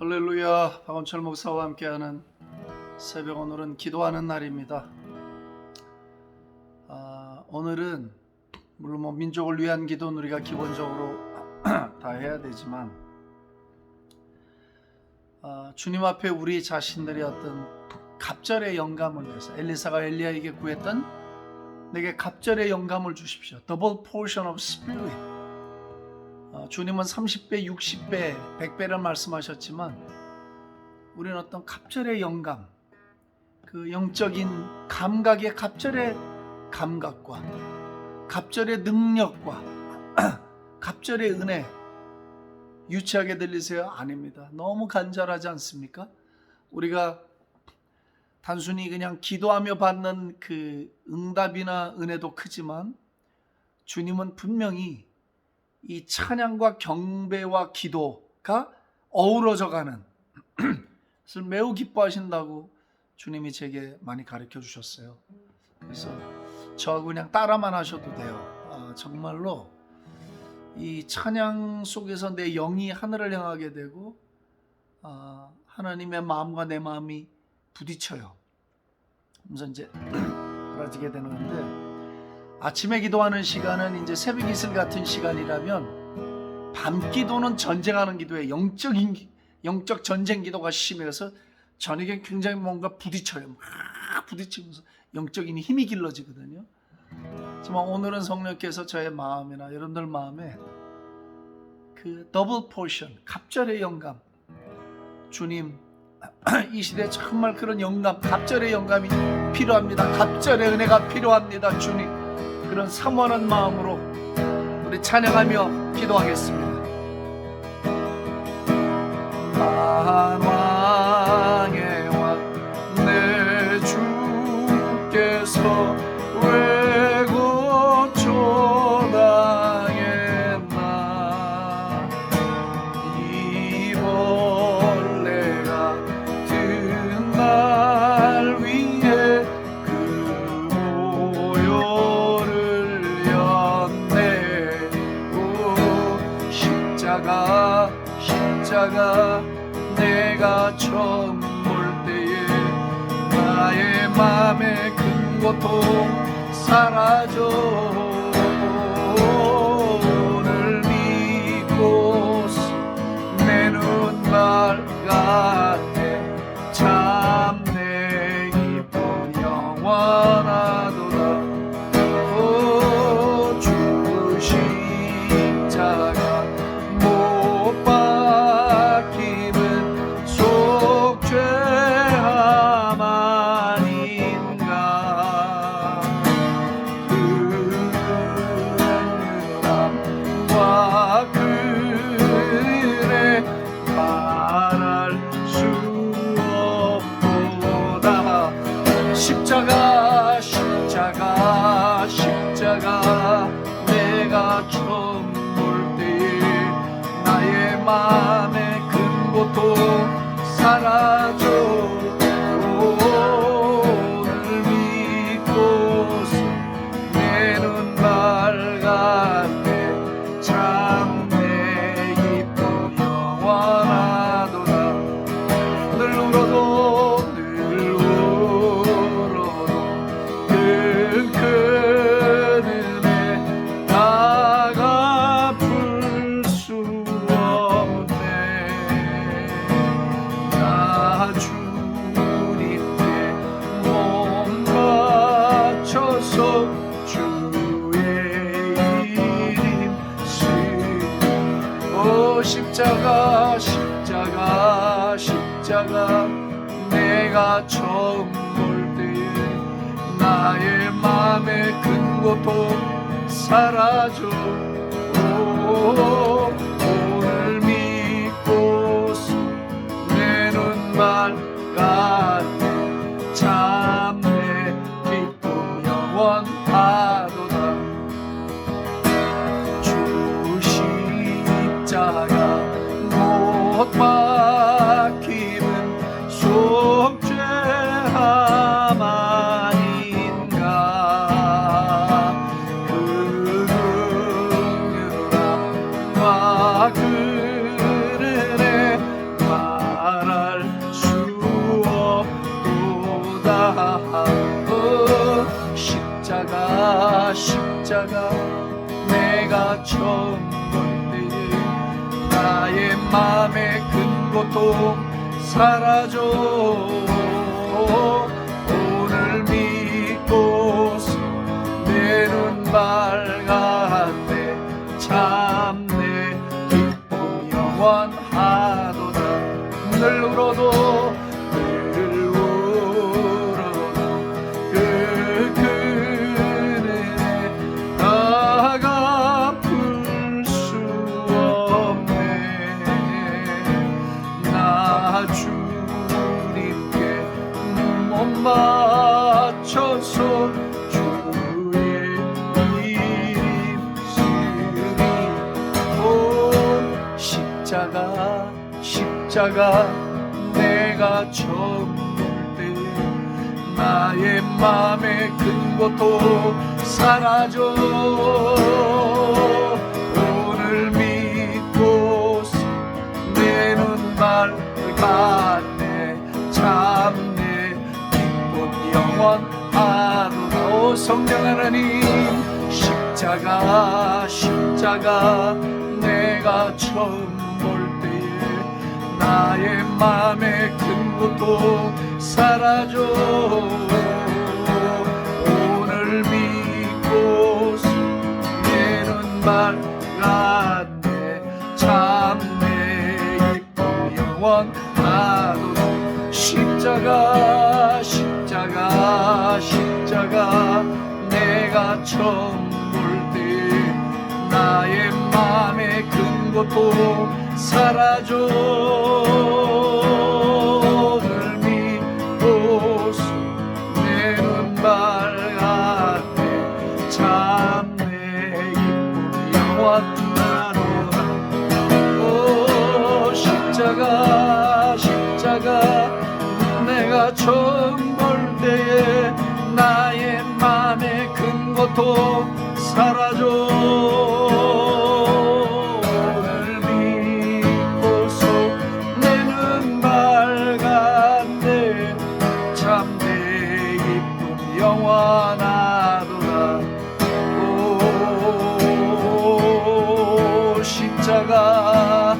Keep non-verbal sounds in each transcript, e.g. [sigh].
할렐루야 박원철 목사와 함께하는 새벽 오늘은 기도하는 날입니다. 아, 오늘은 물론 뭐 민족을 위한 기도는 우리가 기본적으로 [clears throat] 다 해야 되지만 아, 주님 앞에 우리 자신들이 어떤 갑절의 영감을 위해서 엘리사가 엘리야에게 구했던 내게 갑절의 영감을 주십시오. Double portion of spirit. 어, 주님은 30배, 60배, 100배를 말씀하셨지만 우리는 어떤 갑절의 영감, 그 영적인 감각의 갑절의 감각과 갑절의 능력과 [clears throat] 갑절의 은혜 유치하게 들리세요? 아닙니다. 너무 간절하지 않습니까? 우리가 단순히 그냥 기도하며 받는 그 응답이나 은혜도 크지만 주님은 분명히 이 찬양과 경배와 기도가 어우러져 가는 것을 매우 기뻐하신다고 주님이 제게 많이 가르쳐 주셨어요. 그래서 저하고 그냥 따라만 하셔도 돼요. 아, 정말로 이 찬양 속에서 내 영이 하늘을 향하게 되고 아, 하나님의 마음과 내 마음이 부딪혀요. 그래서 이제 [clears throat] 알아지게 되는 건데 아침에 기도하는 시간은 이제 새벽 이슬 같은 시간이라면 밤 기도는 전쟁하는 기도에 영적인 기- 영적 전쟁 기도가 심해서 저녁에 굉장히 뭔가 부딪혀요. 막 부딪히면서 영적인 힘이 길러지거든요. 하지만 오늘은 성령께서 저의 마음이나 여러분들 마음에 그 더블 포션, 갑절의 영감, 주님 [clears throat] 이 시대에 정말 그런 영감, 갑절의 영감이 필요합니다. 갑절의 은혜가 필요합니다. 주님. 그런 사모하는 마음으로 우리 찬양하며 기도하겠습니다. 고통 사라져 십자가 내가 처음 볼 때에 나의 마음에 큰 고통 사라져 십자가 십자가 내가 처음 볼 때에 나의 맘에 큰 고통 사라져. 오, 십자가 내가 처음 볼 때에 나의 맘에 큰 고통 사라져. 오늘 믿고서 내눈밝 십자가 십자가 내가 처음 볼때 나의 맘에 큰 고통 사라져. 오늘 믿고서 내눈 밝았네 참내 기쁨 영원하도다 오 성령 하나님. 십자가 십자가 내가 처음 나의 맘에 큰 고통 사라져. 오늘 믿고서 내눈 밝았네 참내 기쁨 영원하도록. 십자가 십자가 십자가. 내가 처음 볼 때 나의 맘에 큰 고통 사라져 십자가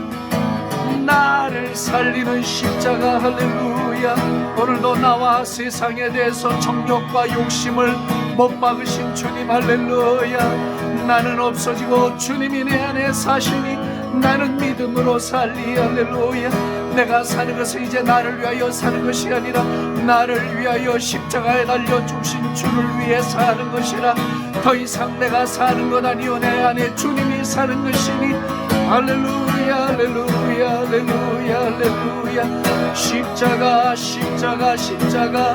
나를 살리는 십자가 할렐루야. 오늘도 나와 세상에 대해서 정욕과 욕심을 못 박으신 주님 할렐루야. 나는 없어지고 주님이 내 안에 사시니 나는 믿음으로 살리 할렐루야. 내가 사는 것은 이제 나를 위하여 사는 것이 아니라 나를 위하여 십자가에 달려 죽신 주를 위해 사는 것이라. 더 이상 내가 사는 것 아니요 내 안에 주님이 사는 것이니 할렐루야 할렐루야 할렐루야 할렐루야. 십자가 십자가 십자가.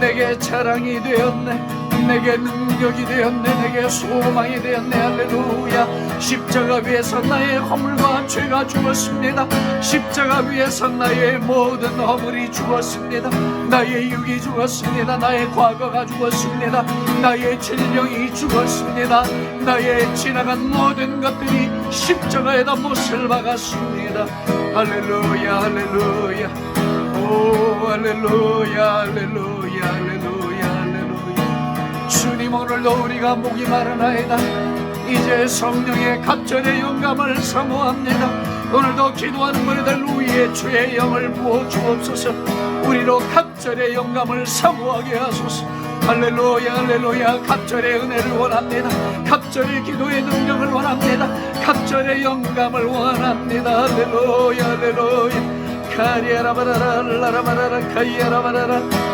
내게 자랑이 되었네 내게 능력이 되었네 내게 소망이 되었네. 할렐루야. 십자가 위에서 나의 허물과 죄가 죽었습니다. 십자가 위에서 나의 모든 허물이 죽었습니다. 나의 육이 죽었습니다. 나의 과거가 죽었습니다. 나의 질병이 죽었습니다. 나의 지나간 모든 것들이 십자가에다 못을 박았습니다. 할렐루야 할렐루야. 오 할렐루야 할렐루야 할렐루야 오늘도 우리가 목이 마르나이다. 이제 성령의 갑절의 영감을 사모합니다. 오늘도 기도하는 우리들 위에 주의 영을 부어 주옵소서. 우리로 갑절의 영감을 사모하게 하소서. 할렐루야 할렐루야. 갑절의 은혜를 원합니다. 갑절의 기도의 능력을 원합니다. 갑절의 영감을 원합니다. 할렐루야 할렐루야. 카리아라바라라 라라바라라 카이아라바라라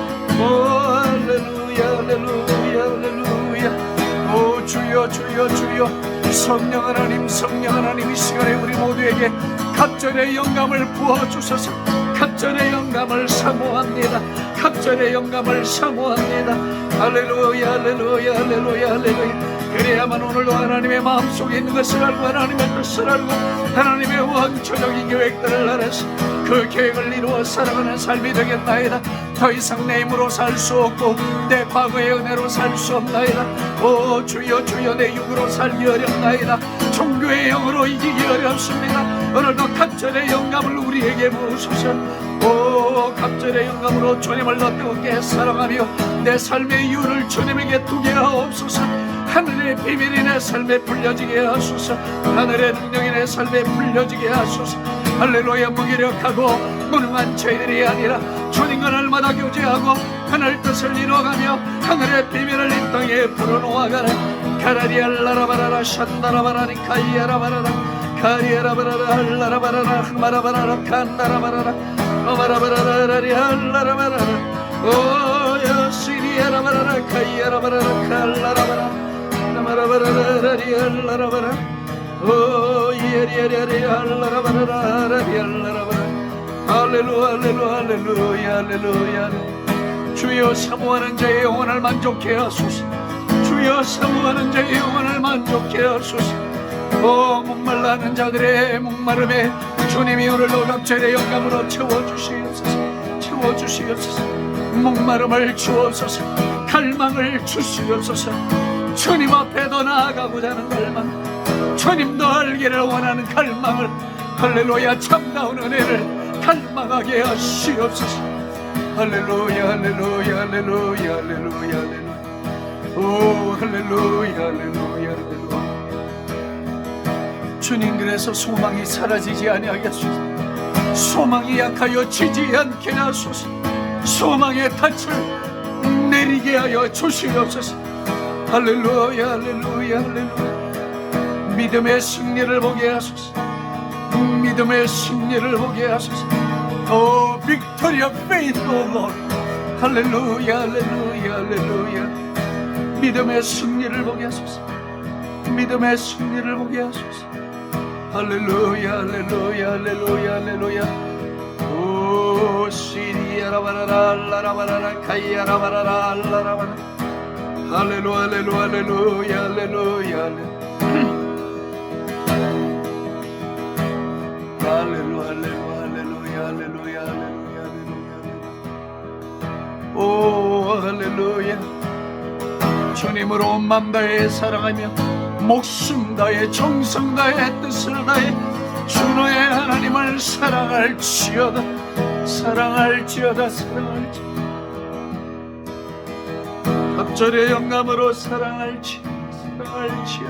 오 할렐루야 할렐루야 할렐루야. 오 주여 주여 주여. 성령 하나님 성령 하나님 이 시간에 우리 모두에게 갑절의 영감을 부어주소서. 갑절의 영감을 사모합니다. 갑절의 영감을 사모합니다. 할렐루야 할렐루야 할렐루야 할렐루야 그래야만 오늘도 하나님의 마음속에 있는 것을 알고 하나님의 뜻을 알고 하나님의 원초적인 계획들을 알아서 그 계획을 이루어 살아가는 삶이 되겠나이다. 더 이상 내 힘으로 살 수 없고 내 과거의 은혜로 살 수 없나이다. 오 주여 주여 내 육으로 살기 어렵나이다. 종교의 영으로 이기기 어렵습니다. 오늘도 갑절의 영감을 우리에게 부으소서. 오 갑절의 영감으로 주님을 더 뜨겁게 사랑하며 내 삶의 이유를 주님에게 두게 하옵소서 하늘의 비밀이 내 삶에 풀려지게 하소서. 하늘의 능력이 내 삶에 풀려지게 하소서. 할렐루야 무기력하고 무능한 저희들이 아니라 주님과 날마다 교제하고 하늘 뜻을 이루어가며 하늘의 비밀을 이 땅에 불어놓아가는 가라리알라라바라라 샨다라바라니 카이야라바라라. 카리야라바라라 할라라바라라 마라바라라 칸다라바라라. 어마라바라라리 할라라바라라 주여 사모하는 자의 영혼을 만족해 하소서 주여 사모하는 자의 영혼을 만족해 하소서 오 목말라는 자들의 목마름에 주님이 오늘도 갑절의 영감으로 채워주시옵소서 채워주시옵소서 목마름을 주옵소서 갈망을 주시옵소서 주님 앞에 더 나아가고자 하는 갈망 주님도 알기를 원하는 갈망을 할렐루야 참다운 은혜를 갈망하게 하시옵소서. 할렐루야 할렐루야 할렐루야 할렐루야 할렐루야. 오 할렐루야 할렐루야 할렐루야. 주님 그래서 소망이 사라지지 아니하게 하소서. 소망이 약하여 지지 않게 하소서. 소망의 닻을 내리게 하여 주시옵소서 할렐루야 할렐루야 할렐루야. 믿음의 승리를 보게 하소서. 믿음의 승리를 보게 하소서. 오 빅토리아 페이스 오 할렐루야 할렐루야 할렐루야. 믿음의 승리를 보게 하소서. 믿음의 승리를 보게 하소서. 할렐루야 할렐루야 할렐루야 할렐루야. 오 시리아라바라라 라라바라라 카이아라바라라 알라라바라 Aleluya, aleluya, aleluya, aleluya. Aleluya, aleluya, aleluya, aleluya, aleluya. 오, 할렐루야. 주님을 온맘 다해 사랑하며 목숨 다해 정성 다해 뜻을 다해 주너의 하나님을 사랑할지어다 사랑할지어다 사랑할지어다 갑절의 영감으로 사랑할지 사랑할지어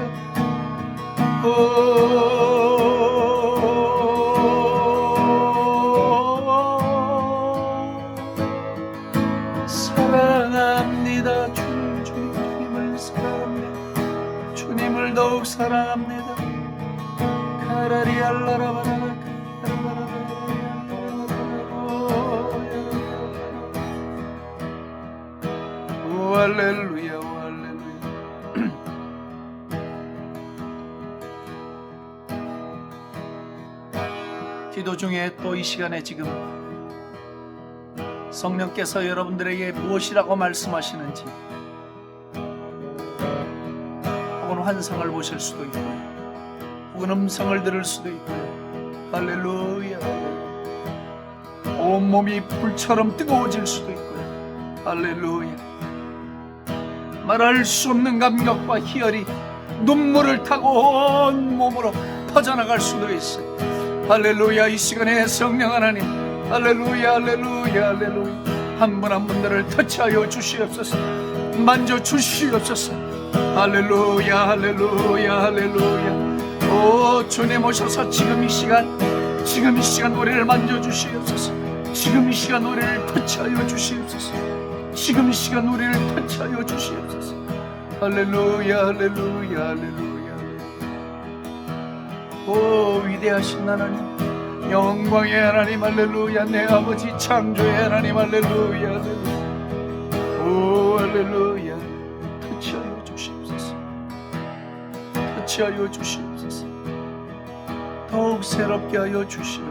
할렐루야 오 할렐루야. [clears throat] 기도 중에 또 이 시간에 지금 성령께서 여러분들에게 무엇이라고 말씀하시는지 혹은 환상을 보실 수도 있고 혹은 음성을 들을 수도 있고 할렐루야. 온몸이 불처럼 뜨거워질 수도 있고요 할렐루야 말할 수 없는 감격과 희열이 눈물을 타고 온 몸으로 퍼져나갈 수도 있어요. 할렐루야 이 시간에 성령 하나님. 할렐루야 할렐루야 할렐루야. 한 분 한 분들을 터치하여 주시옵소서. 만져 주시옵소서. 할렐루야 할렐루야 할렐루야. 오 주님 오셔서 지금 이 시간 지금 이 시간 우리를 만져 주시옵소서. 지금 이 시간 우리를 터치하여 주시옵소서 지금 이 시간 우리를 터치하여 주시옵소서. 할렐루야 할렐루야 할렐루야. 오 위대하신 하나님 영광의 하나님 할렐루야. 내 아버지 창조의 하나님 할렐루야 할렐루야. 오 할렐루야. 터치하여 주시옵소서. 터치하여 주시옵소서. 더욱 새롭게 하여 주시옵소서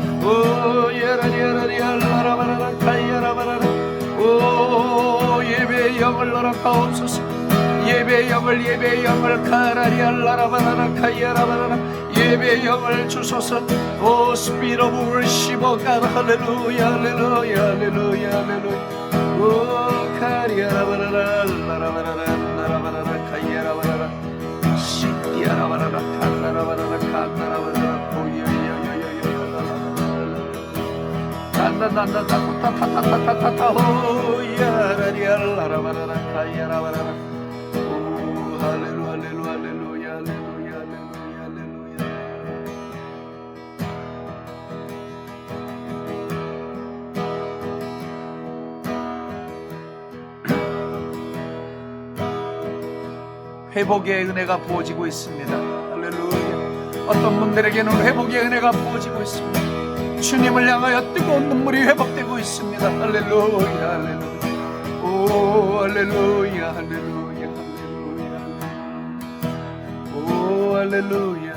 오 예배 영을 너라가옵소서. 예배 영을 예배 영을 가라리알라라바라라 카이라바라라. 예배 영을 주소서. 오 스피로 부을 씹어가라 할렐루야 할렐루야 할렐루야 할렐루야. 오 카리아라바라라 라라바라라. 회복의 은혜가 부어지고 있습니다. 할렐루야. 어떤 분들에게는 회복의 은혜가 부어지고 있습니다. 주님을 향하여 뜨거운 눈물이 회복되고 있습니다. 할렐루야, 할렐루야. 오, 할렐루야, 할렐루야, 할렐루야. 오, 할렐루야.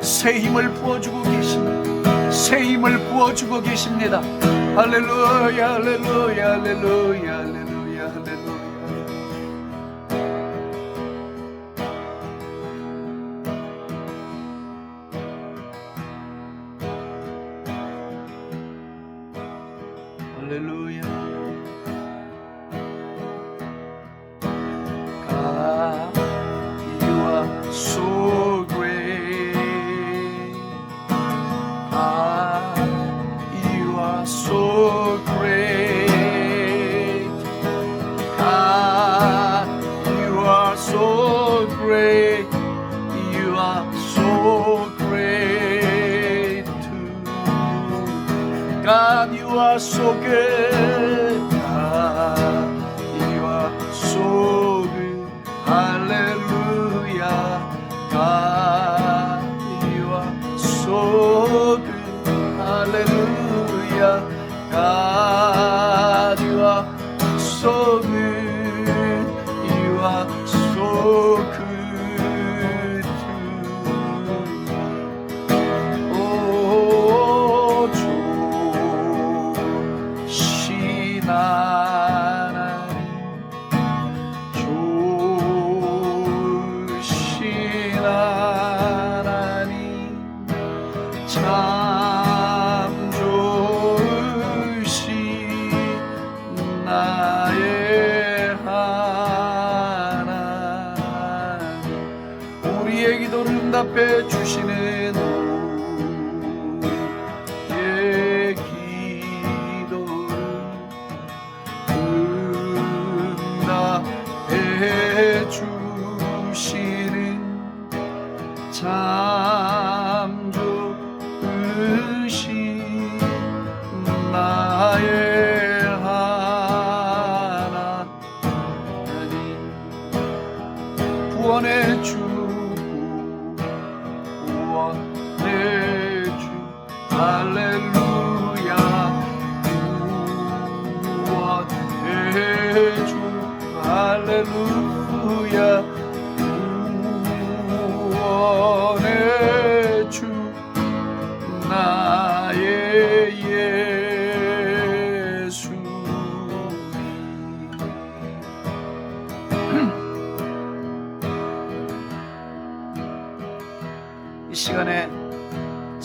새 힘을 부어주고 계십니다. 새 힘을 부어주고 계십니다. 할렐루야, 할렐루야, 할렐루야, 할렐루야,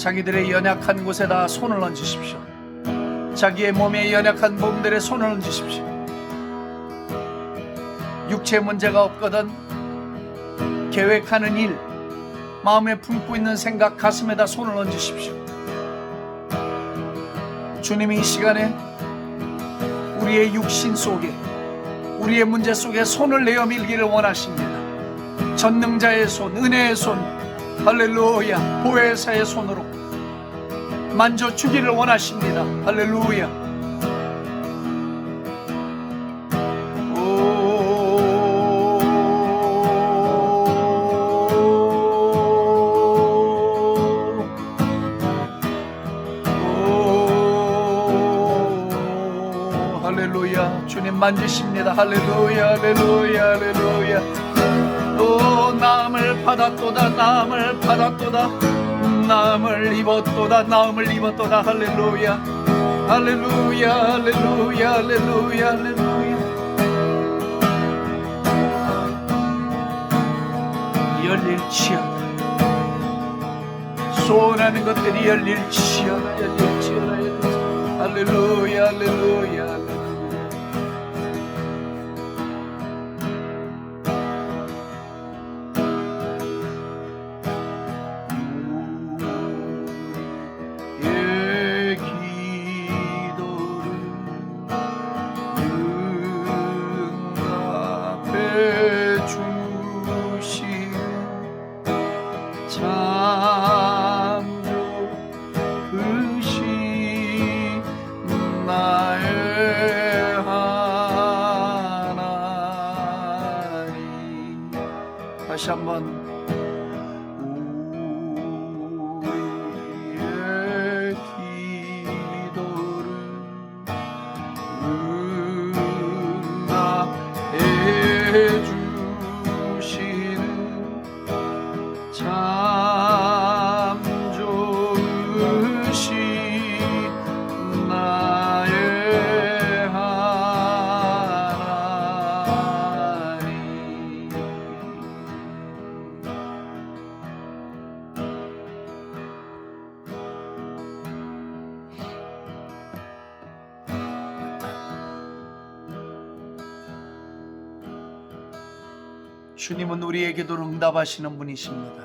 자기들의 연약한 곳에다 손을 얹으십시오. 자기의 몸에 연약한 몸들의 손을 얹으십시오. 육체 문제가 없거든 계획하는 일, 마음에 품고 있는 생각 가슴에다 손을 얹으십시오. 주님이 이 시간에 우리의 육신 속에 우리의 문제 속에 손을 내어 밀기를 원하십니다. 전능자의 손, 은혜의 손, 할렐루야, 보혜사의 손으로 만져 주기를 원하십니다. 할렐루야. 만지십니다. 할렐루야, 할렐루야, 할렐루야. 오, 남을 받았도다, 남을 받았도다. 나음을 입었도다 나음을 입었도다 할렐루야 할렐루야 할렐루야 할렐루야 할렐루야 열릴지어다 소원하는 것들이 열릴지어다 열릴지어다 열릴지어다 할렐루야 할렐루야 주님은 우리의 기도를 응답하시는 분이십니다.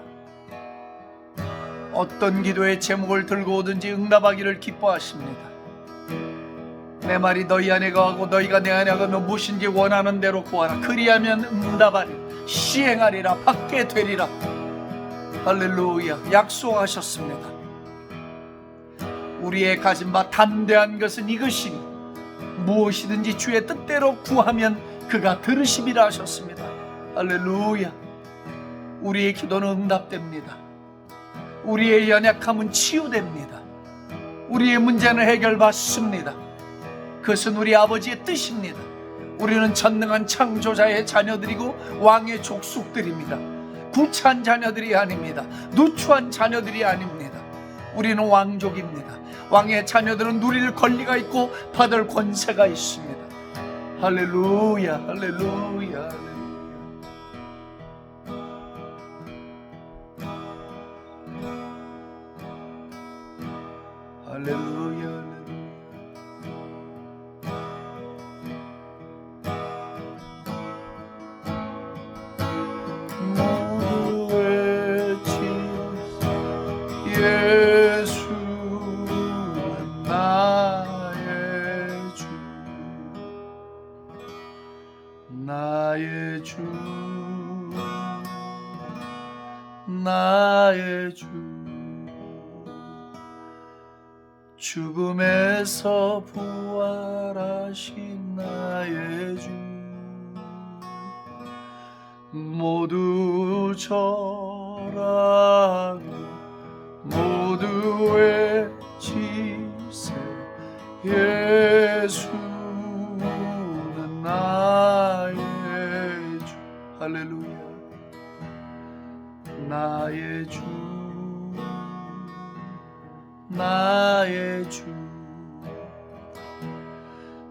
어떤 기도의 제목을 들고 오든지 응답하기를 기뻐하십니다. 내 말이 너희 안에 거하고 너희가 내 안에 거하면 무엇인지 원하는 대로 구하라. 그리하면 응답하리 시행하리라 받게 되리라. 할렐루야 약속하셨습니다. 우리의 가진 바 담대한 것은 이것이니 무엇이든지 주의 뜻대로 구하면 그가 들으심이라 하셨습니다. 할렐루야. 우리의 기도는 응답됩니다. 우리의 연약함은 치유됩니다. 우리의 문제는 해결받습니다. 그것은 우리 아버지의 뜻입니다. 우리는 전능한 창조자의 자녀들이고 왕의 족속들입니다. 구차한 자녀들이 아닙니다. 누추한 자녀들이 아닙니다. 우리는 왕족입니다. 왕의 자녀들은 누릴 권리가 있고 받을 권세가 있습니다. 할렐루야, 할렐루야, 나의 주 나의 주. 죽음에서 부활하신 나의 주. 모두 절하고 모두 외치세 예 나의 주 나의 주.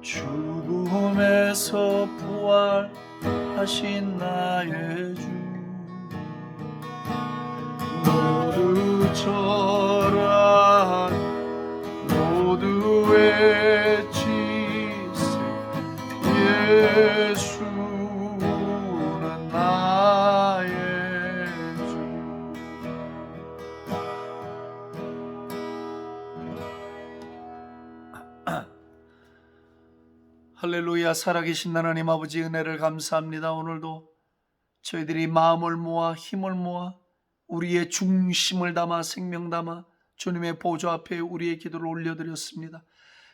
죽음에서 부활하신 나의 주 살아계신 하나님 아버지 은혜를 감사합니다. 오늘도 저희들이 마음을 모아 힘을 모아 우리의 중심을 담아 생명 담아 주님의 보좌 앞에 우리의 기도를 올려드렸습니다.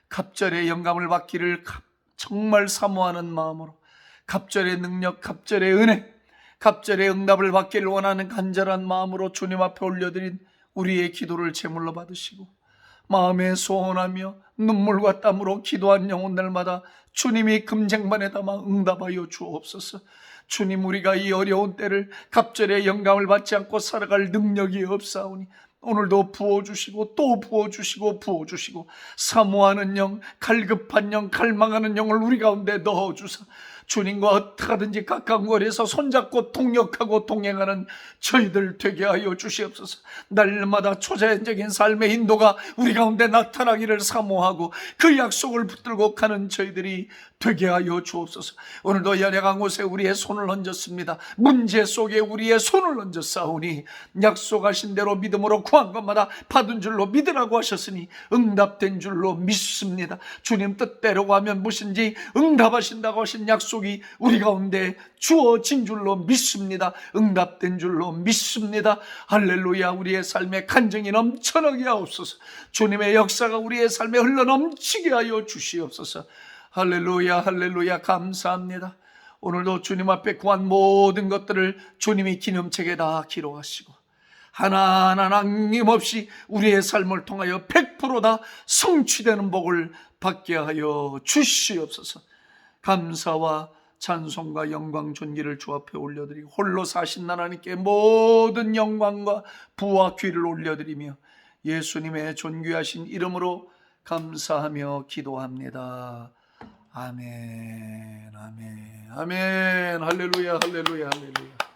갑절의 영감을 받기를 갑- 정말 사모하는 마음으로 갑절의 능력, 갑절의 은혜, 갑절의 응답을 받기를 원하는 간절한 마음으로 주님 앞에 올려드린 우리의 기도를 제물로 받으시고 마음에 소원하며 눈물과 땀으로 기도한 영혼들마다 주님이 금쟁반에 담아 응답하여 주옵소서. 주님 우리가 이 어려운 때를 갑절의 영감을 받지 않고 살아갈 능력이 없사오니 오늘도 부어주시고 또 부어주시고 부어주시고 사모하는 영, 갈급한 영, 갈망하는 영을 우리 가운데 넣어주사 주님과 어떻게든지 가까운 거리에서 손잡고 동역하고 동행하는 저희들 되게 하여 주시옵소서. 날마다 초자연적인 삶의 인도가 우리 가운데 나타나기를 사모하고 그 약속을 붙들고 가는 저희들이 되게 하여 주옵소서. 오늘도 연약한 곳에 우리의 손을 얹었습니다. 문제 속에 우리의 손을 얹었사오니 약속하신 대로 믿음으로 구한 것마다 받은 줄로 믿으라고 하셨으니 응답된 줄로 믿습니다. 주님 뜻대로 하면 무엇인지 응답하신다고 하신 약속이 우리 가운데 주어진 줄로 믿습니다. 응답된 줄로 믿습니다. 할렐루야 우리의 삶에 간증이 넘쳐나게 하옵소서. 주님의 역사가 우리의 삶에 흘러 넘치게 하여 주시옵소서. 할렐루야 할렐루야 감사합니다. 오늘도 주님 앞에 구한 모든 것들을 주님이 기념책에 다 기록하시고 하나하나 남김없이 우리의 삶을 통하여 100%다 성취되는 복을 받게 하여 주시옵소서. 감사와 찬송과 영광 존귀를 주 앞에 올려드리고 홀로 사신 하나님께 모든 영광과 부와 귀를 올려드리며 예수님의 존귀하신 이름으로 감사하며 기도합니다. 아멘, 아멘, 아멘, 할렐루야, 할렐루야, 할렐루야.